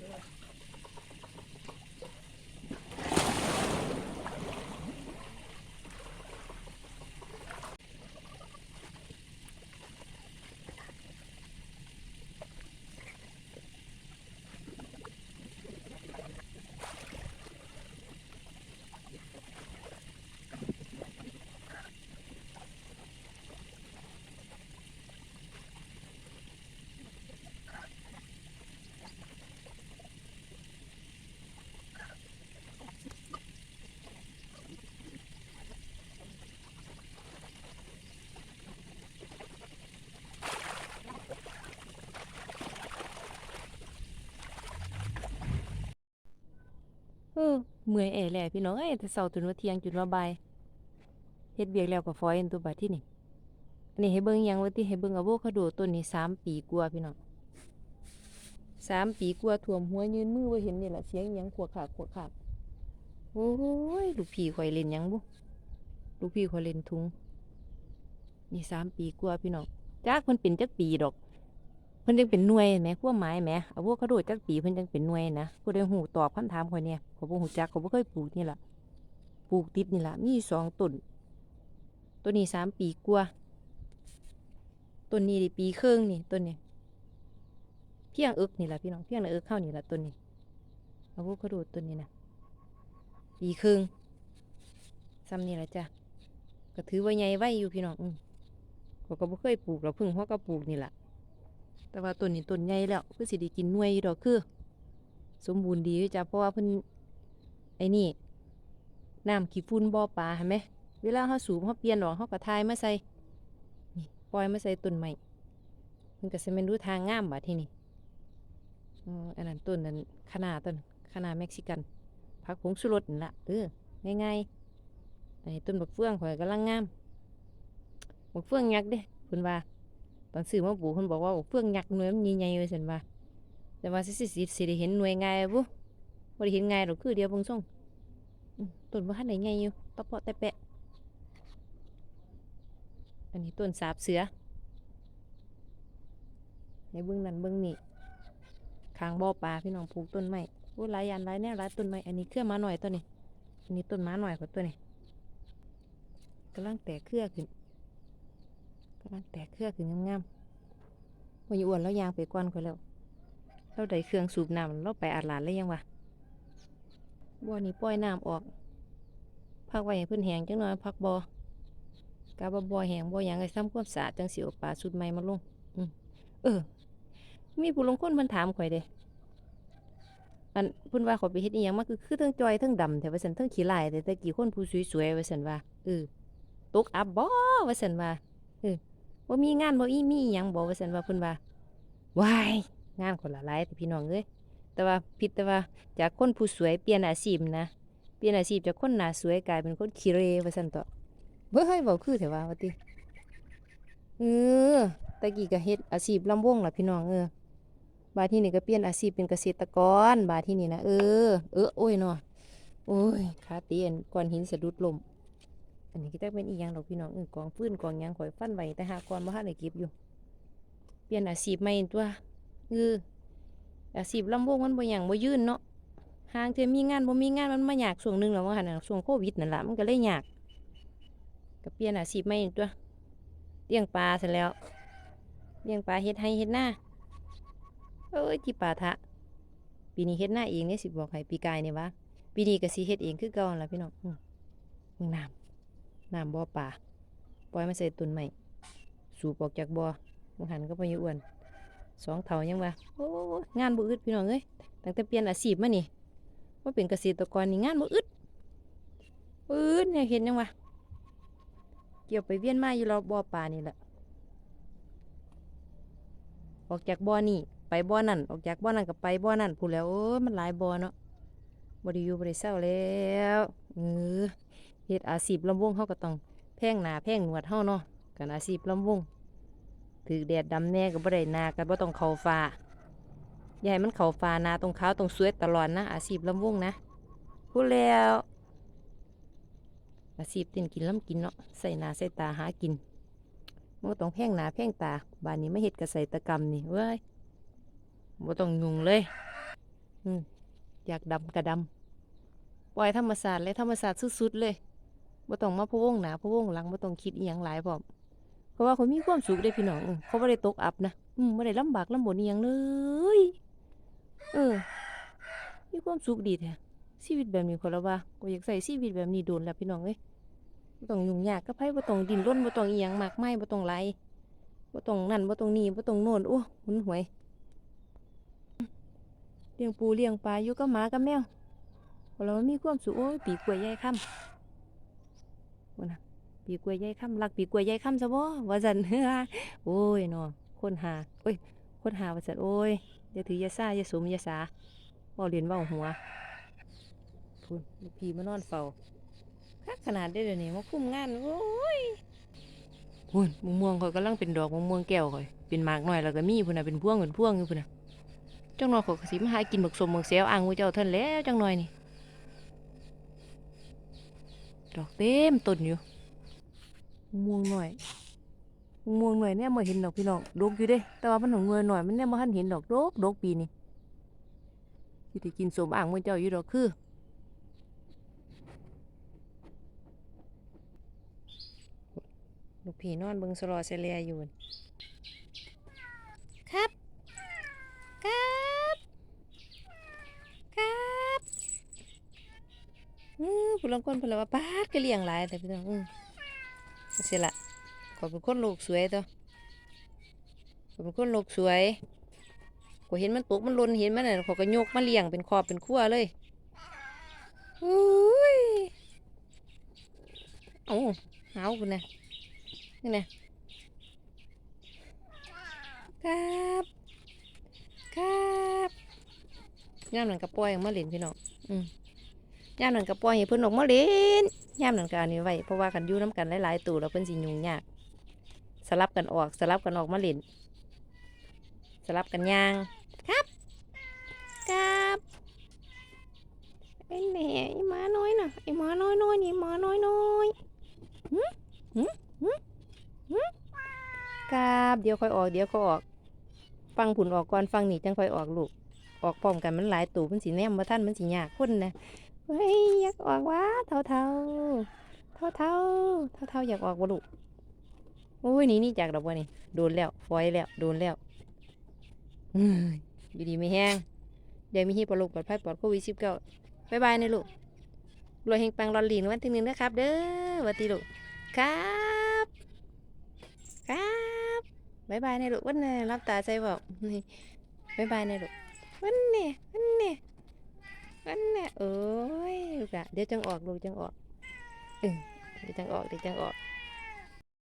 เเมื่อยแอแหล่พี่น้องเอ้ยแต่เช้าจนว่าเที่ยงจนว่าบ่ายเฮ็ดเวียกแล้วก็ฟอยอันตัวบัดที่นี่อันนี้ให้เบิ่งหยังว่าติให้เบิ่งอะโวคาโดต้นนี้สามปีกว่าพี่น้องสามปีกว่าท่วมหัวยืนมือบ่เห็นนี่ล่ะเสียงหยังขวกขากขวกขากโอ้ยลูกพี่ข่อยเล่นหยังบุลูกพี่ข่อยเล่นทุงนี่สามปีกว่าพี่น้องจักเพิ่นเป็นจักปีดอก เพิ่นจังเป็นหน่วยแหมความหมายแหมเอะโวคาโดจักปีเพิ่นจังเป็นหน่วยนะผู้ใดฮู้ตอบคำถามข่อยเนี่ยข้อยบ่ฮู้จักข้อยบ่เคยปลูกนี่ล่ะปลูกติดนี่ล่ะนี่สองต้นต้นนี้สามปีกว่าต้นนี้ได้ปีครึ่งนี่ต้นนี้เพียงอิกนี่ล่ะพี่น้องเพียงเอิกเข้านี่ล่ะต้นนี้เอะโวคาโดต้นนี้นะปีครึ่งซ้ำนี่ล่ะจ้ะก็ถือว่าใหญ่ไว้อยู่พี่น้องอืมข้อยก็บ่เคยปลูกหรอกเพิ่งฮอกก็ปลูกนี่ล่ะ แต่ว่าต้นนี้ต้นใหญ่แล้วคือสิได้กินหน่วยอยู่ดอกคือ สมบูรณ์ดีจ้ะเพราะว่าเพิ่นไอ้นี่น้ำขี้ฝุ่นบ่อปลาเห็นไหมเวลาเฮาสูบเฮาเปลี่ยนออกเฮาก็ทายมาใส่นี่ปล่อยมาใส่ต้นใหม่มันก็สิแม่นดูทางงามบัดทีนี้เอออันนั้นต้นนั้นคะน้าต้นคะน้าเม็กซิกันผักผงชูรสนั่นละเออง่ายๆอันนี้ต้นบักเฟืองข่อยกำลังงามบักเฟืองยักษ์เด้เพิ่นว่า ตอนซื้อมาปลูกเพิ่นบอกว่าเฟื่องยักษ์หน่วยมันใหญ่ๆว่าซั่นว่าแต่ว่าสิสิสิสิได้เห็นหน่วยง่ายบ่บ่ได้เห็นง่ายดอกคือเดียวเบิ่งส่งต้นบ่ทันได้ใหญ่อยู่ตะเปาะแต่แปะ อันนี้ต้นสาบเสือในเบิ่งนั่นเบิ่งนี่ข้างบ่อปลาพี่น้องปลูกต้นไม้โอ้หลายย่างหลายแนวหลายต้นไม้อันนี้เครือมาหน่อยตัวนี้อันนี้ต้นมาหน่อยกว่าตัวนี้กำลังแตกเครือขึ้น กำลังแตกเครือขึ้นงามๆวันนี้อ้วนแล้วยางไปก่อนเขาแล้วเราได้เครื่องสูบน้ำเราไปอาหลานแล้วยังวะบ่อนี้ปล่อยน้ำออกพักไว้ให้เพิ่นแหงจังหน่อยพักบ่อกาบ่บ่อแหงบ่อหยังไอ้ซ้ำความสะอาดจังสิเอาปลาสุดใหม่มาลงอืมเออ มีผู้ลงคนเพิ่นถามข่อยเด้อันเพิ่นว่าขอยไปเฮ็ดอีหยังมาคือคือทั้งจอยเทั้งดำแต่ว่าซั่นทั้งขี้ลายแต่แต่กี่คนผู้สวยๆว่าซั่นว่าเออตกอับบ่ว่าซั่นว่าว่ามีงานบ่อีมีอิหยังบ่ว่าซั่นว่าเพิ่นว่าวายงานคนละหลายแต่พี่น้องเอ้ยแต่ว่าผิดแต่ว่าจากคนผู้สวยเปลี่ยนอาชีพนะเปลี่ยนอาชีพจากคนหน้าสวยกลายเป็นคนขี้เรว่าซั่นต่อเบ้ยเว้าคือแท้ว่าว่าติเออตะกี้ก็เฮ็ดอาชีพลำวงล่ะพี่น้องเออบาดที่นี่ก็เปลี่ยนอาชีพเป็นเกษตรกรบาดที่นี่นะเออเออโอ้ยเนาะโอ้ยขาเตียนก้อนหินสะดุดลม อันนี้ก็จะเป็นอีหยังดอกพี่น้องเออกองฟื้นกองยังข่อยฟันไว้แต่หากก่อนบ่ทันได้เก็บอยู่ เปลี่ยนอาชีพใหม่ตัวเอออาชีพลำวงมันบ่หยังบ่ยืนเนาะห่างเธอมีงานบ่มีงานมันมายากช่วงหนึงแล้วว่าหั่นน่ะช่วงโควิดนั่นล่ะมันก็เลยยากก็เปลี่ยนอาชีพใหม่ตัวเลี้ยงปลาซะแล้วเลี้ยงปลาเฮ็ดให้เฮ็ดหน้าเอ้ยที่ป่าทะ ปีนี้เฮ็ดหน้าเองเนี่ยสิบอกให้ปีกายนี่วะปีนี้ก็สิเฮ็ดเองคือเก่าหั่นล่ะพี่น้องมมึงน้ำ น้ำบ่อป่าปล่อยมาใส่ตุนใหม่ สูบออกจากบ่อมังหันก็พอยอ้วนสองเท่ายังวะโอ้งานบ่อึดพี่น้องเอ้ยตั้งแต่เปลี่ยนอาชีพมานี่ว่าเป็นเกษตรกรนี่งานบ่อึดอึดเนี่ยเห็นยังวะเกี่ยวไปเวียนมาอยู่รอบบ่อป่านี่แหละออกจากบ่อนี่ไปบ่อนั่นออกจากบ่อนั่นก็ไปบ่อนั่นพูดแล้วโอ้มันหลายบ่อเนาะบ่ได้อยู่บ่ได้เศร้าแล้วเออ เฮ็ดอาชีพลำวงเฮาก็ต้องแพ่งหนาแพ่งหนวดเฮาเนาะกันอาชีพลำวงถือแดดดำแน่ก็บ่ได้นาก็บ่ต้องเข้าฟ้าอย่าให้มันเข้าฟ้านาตรงขาวตรงสวยตลอดนะ อาชีพลำวงนะพูดแล้ว อาชีพต้นกินลำกินเนาะใส่นาใส่ตาหากินมันก็ต้องแพ่งหนาแพ่งตาบ้านนี้ไม่เฮ็ดเกษตรกรรมนี่เว้ยบ่ต้องยุ่งเลยอืมอยากดำกระดำปล่อยธรรมศาสตร์เลยธรรมศาสตร์สุดๆเลย บ่ต้องมาพะวงหนาพะวงหลังบ่ต้องคิดอีหยังหลายพร้อมเพราะว่าเขามีความสุขเด้พี่น้องเขาบ่ได้ตกอับนะอืมบ่ได้ลำบากลำบนอีหยังเลยเออ มีความสุขดีแท้ชีวิตแบบนี้คนละว่าก็อยากใส่ชีวิตแบบนี้โดนแล้วพี่น้องเอ้ยบ่ต้องยุ่งยากกับไผบ่ต้องดิ้นรนบ่ต้องอีหยังมากมายบ่ต้องไหลบ่ต้องนั่นบ่ต้องนี่บ่ต้องโน่นโอ้หุนหวยเลี้ยงปูเลี้ยงปลาอยู่กับหมากับแมวพอเรามีความสุขโอ้ปีกล้วยใหญ่ค่ำว่า นะปีกล้วยใหญ่ค่ำรักปีกล้วยใหญ่ค่ำซะบ่ว่าซั่นโอ้ยเนาะคนหาโอ้ยคนหาว่าซั่นโอ้ยอย่าถืออย่าซ่าอย่าสมอย่าสาเว้าเรียนเว้าหัวพูนพี่มานอนเฝ้าคักขนาดได้เดี๋ยวนี้มาคุมงานโอ้ยพูนมะม่วงข่อยกำลังเป็นดอกมะม่วงแก้วข่อยเป็นหมากหน้อยแล้วก็มีพุ่นน่ะเป็นพวงเป็นพวงอยู่พุ่นน่ะจังหน่อยเขาก็สิมาหากินบักสมบักเสียวอ่างมูเจ้าเท่านแล้วจังหน่อยนี่ ดอกเต็มต้นอยู่ม่วงหน่อยม่วงหน่อยเนี่ยมาเห็นดอกพี่น้องดกอยู่เด้ แต่ว่ามันหงเงยหน่อยมันเนี่ยมาทันเห็นดอกดกดกปีนี้สิได้กินสมอ่างมูเจ้าอยู่ดอกคือลูกพี่นอนเบิงสลอเซเลียอยู่นั่นครับ ครับครับเออผู้ ลางคนเพิ่นลว่าปาดก็เลี้ยงหลายแต่พี่น้องอือจังซี่ล่ะขอยเป็นคนโลกสวยตัวขอยเป็นคนโลกสวยก็เห็นมันตกมันหล่นเห็นมันน่ะขอยก็ยกมาเลี้ยงเป็นคอบเป็นครัวเลยอุ้ยเอ้าหาวพุ่นะนี่นะครับครับย่ามนั่นก็ปล่อยออกมาเล่นพี่น้องอืม ย่ามนั่นก็ปล่อยให้เพิ่นออกมาเล่นย่ามนั่นก็อันนี้ไว้เพราะว่ากันอยู่น้ำกันหลายๆตัวแล้วเพิ่นสิยุ่งยากสลับกันออกสลับกันออกมาเล่นสลับกันย่างครับครับไอ้แหน่ไอ้หมาน้อยน่ะไอ้หมาน้อยน้อยนี่หมาน้อยน้อยหึหึหึหึครับเดี๋ยวค่อยออกเดี๋ยวค่อยออกฟังผุนออกก่อนฟังนี่จังค่อยออกลูกออกพร้อมกันมันหลายตู่มันสีแนมมาท่านมันสียากคนนะ เฮ้ยอยากออกวะเท่าเท่าเท่าเท่าเท่าเท่าอยากออกวะลูกโอ้ยหนี่นี่จากดอกบัวนี่โดนแล้วฟอยแล้วโดนแล้วอยู่ดีไม่แห้งเดี๋ยวมีฮีปลอดปลอดภัยปลอดโควิดสิบเก้าบายบายนะลูกรวยเฮงปังรอนหลีนวันที่หนึ่งนะครับ เด้อวัดดีลูกครับ ครับบายบายนะลูกวันนี้รับตาใจบอกบายบายนะลูกวันนี้วันนี้ วันแหละโอ้ยลูกอะเดี๋ยวจังออกลูกจังออกเออเดี๋ยวจังออกเดี๋ยวจังออก